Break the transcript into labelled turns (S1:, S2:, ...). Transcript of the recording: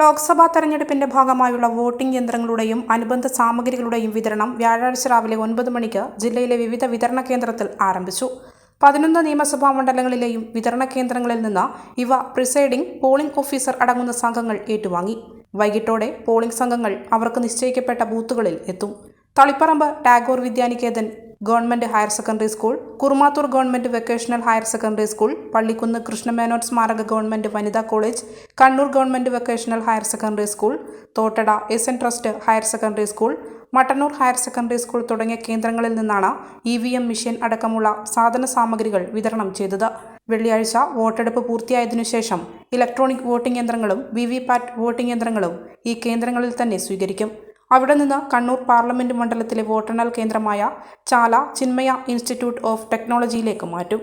S1: ലോക്സഭാ തെരഞ്ഞെടുപ്പിന്റെ ഭാഗമായുള്ള വോട്ടിംഗ് യന്ത്രങ്ങളുടെയും അനുബന്ധ സാമഗ്രികളുടെയും വിതരണം വ്യാഴാഴ്ച രാവിലെ ഒൻപത് മണിക്ക് ജില്ലയിലെ വിവിധ വിതരണ കേന്ദ്രത്തിൽ ആരംഭിച്ചു. പതിനൊന്ന് നിയമസഭാ മണ്ഡലങ്ങളിലെയും വിതരണ കേന്ദ്രങ്ങളിൽ നിന്ന് ഇവ പ്രിസൈഡിംഗ് പോളിംഗ് ഓഫീസർ അടങ്ങുന്ന സംഘങ്ങൾ ഏറ്റുവാങ്ങി. വൈകിട്ടോടെ പോളിംഗ് സംഘങ്ങൾ അവർക്ക് നിശ്ചയിക്കപ്പെട്ട ബൂത്തുകളിൽ എത്തും. Taliparamba Tagore Vidyaniketan government higher secondary school Kurumathur government vocational higher secondary school Pallikunnu Krishna Menon സ്മാരക ഗവൺമെന്റ് വനിതാ college Kannur government vocational higher secondary school Thottada S N trust higher secondary school Mattannur higher secondary school തുടങ്ങിയ കേന്ദ്രങ്ങളിൽ നിന്നാണ് E V M machine അടക്കമുള്ള സാധന സാമഗ്രികൾ വിതരണം ചെയ്തത്. വെള്ളിയാഴ്ച വോട്ടെടുപ്പ് പൂർത്തിയായതിനു ശേഷം ഇലക്ട്രോണിക് വോട്ടിംഗ് യന്ത്രങ്ങളും വി വി പാറ്റ് വോട്ടിംഗ് യന്ത്രങ്ങളും ഈ കേന്ദ്രങ്ങളിൽ തന്നെ സ്വീകരിക്കും. അവിടെ നിന്ന് കണ്ണൂർ പാർലമെന്റ് മണ്ഡലത്തിലെ വോട്ടെണ്ണൽ കേന്ദ്രമായ ചാല ചിന്മയ ഇൻസ്റ്റിറ്റ്യൂട്ട് ഓഫ് ടെക്നോളജിയിലേക്ക് മാറ്റും.